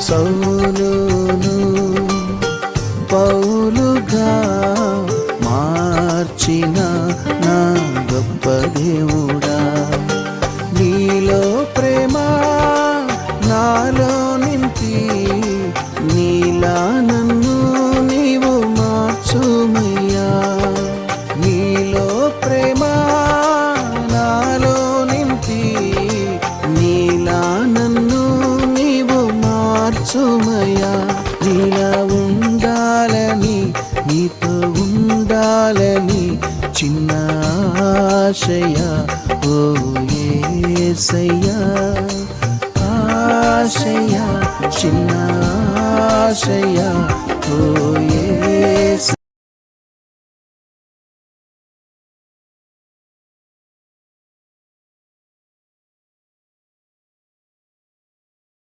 సౌలును పౌలుగా మార్చిన నా గొప్ప దేవుడా. నీలో ప్రేమ నాలో నింపి నీలా నన్ను నీవు మార్చుమయ్యా. నీలో ప్రేమ మార్చుమయ్యా నీలా ఉండాలని నీతో ఉండాలని చిన్న ఆశయ ఓ ఏసయ్యా. ఆశయ చిన్న ఆశయ ఓ